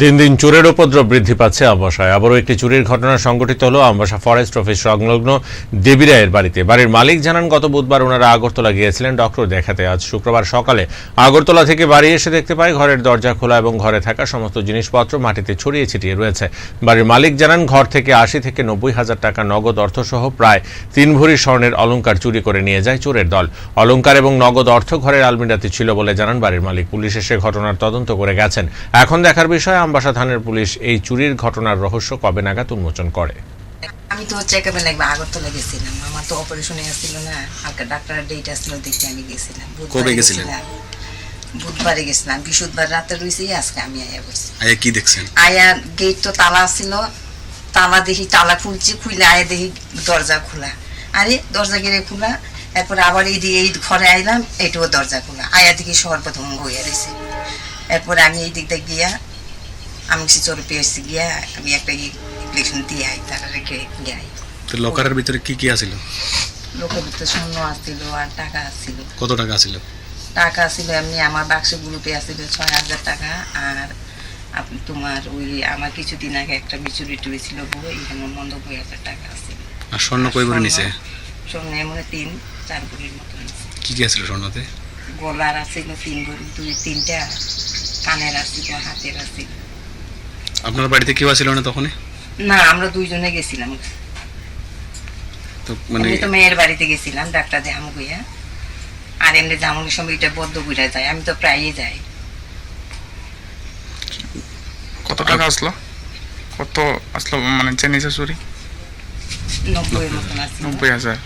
দিন দিন চোরের উপদ্রব বৃদ্ধি পাচ্ছে আমবাসায়। আবারও একটি চুরির ঘটনা সংঘটিত হলো আমবাসা ফরেস্ট অফিস সংলগ্ন দেবী রায়ের বাড়িতে। বাড়ির মালিক জানান, গত বুধবার ওনারা আগরতলা গিয়েছিলেন। ডক্টর দেখাতে আজ শুক্রবার সকালে আগরতলা থেকে বাড়ি এসে দেখতে পায়, ঘরের দরজা খোলা এবং ঘরে থাকা সমস্ত জিনিসপত্র মাটিতে ছড়িয়ে ছিটিয়ে রয়েছে। বাড়ির মালিক জানান, ঘর থেকে আশি থেকে নব্বই হাজার টাকা নগদ অর্থসহ প্রায় তিন ভরি স্বর্ণের অলঙ্কার চুরি করে নিয়ে যায় চোরের দল। অলঙ্কার এবং নগদ অর্থ ঘরের আলমিরাতে ছিল বলে জানান বাড়ির মালিক। পুলিশ এসে ঘটনার তদন্ত করে গেছেন। এখন দেখার বিষয় আমবাসা থানার পুলিশ এই চুরির ঘটনার রহস্য কবে নাগাদ উন্মোচন করে? আমি তো চেক আপে লাগবে আগরতলা গেছিলাম। আমার তো অপারেশনে আসছিল না কালকে ডাক্তারের ডেট আসছিল দেখে আমি গেছিলাম। বুধবারে কবে গেছিলেন? বুধবারে গেছিলাম। বৃহস্পতিবার রাতে রয়েছি আজকে আমি আয়া বসছি আয়া কি দেখছেন? আয়া গেট তো তালা ছিল তালা দেখি তালা খুলছি খুলে আয়া দেখি দরজা খোলা। আরে দরজা গেড়ে খোলা এরপর আবার এই দিয়ে এই ঘরে আইলাম এইটাও দরজা খোলা। আয়া দেখি সর্বপ্রথম গইয়া রয়েছে। এরপরে আমি এই দিকটা গিয়া আমি সে চোরে পেয়েছি গিয়া আমি একটা ইলেকশন দিয়ে আই তারা রেখে গিয়ে আই। তো লকারের ভিতরে কি কি আছিল? লোকের ভিতরে স্বর্ণ আসছিল আর টাকা আসছিল কত টাকা আছিল? টাকা আসছিল এমনি আমার বাক্স গ্রুপে আসছিল ছয় হাজার টাকা আর তোমার ওই আমার কিছুদিন আগে একটা মিচুরিটি হয়েছিল বউ এখানে মন্দ দুই হাজার টাকা আসছিল আর স্বর্ণ কই ভরি নিছে? স্বর্ণ এমন তিন চার ভরির মতো। কি কি আছিল স্বর্ণতে? গলার আসছিল তিন ভরি দুই তিনটা কানের আসছিল হাতের আসছিল আপনার বাড়িতে কেউ আছিল না তখন না আমরা দুইজনে গেছিলাম। তো মানে আমি তো মেয়ের বাড়িতে গেছিলাম ডাক্তার দেখাম গইয়া আর এমনি জামুনের সময় এটা বদ্ধ ঘুরে যায় আমি তো প্রায়ই যাই। কত টাকা আসলো? কত আসলো? মানে চেনিসে চুরি? নব্বই মতন আসছিল। নব্বই হাজার।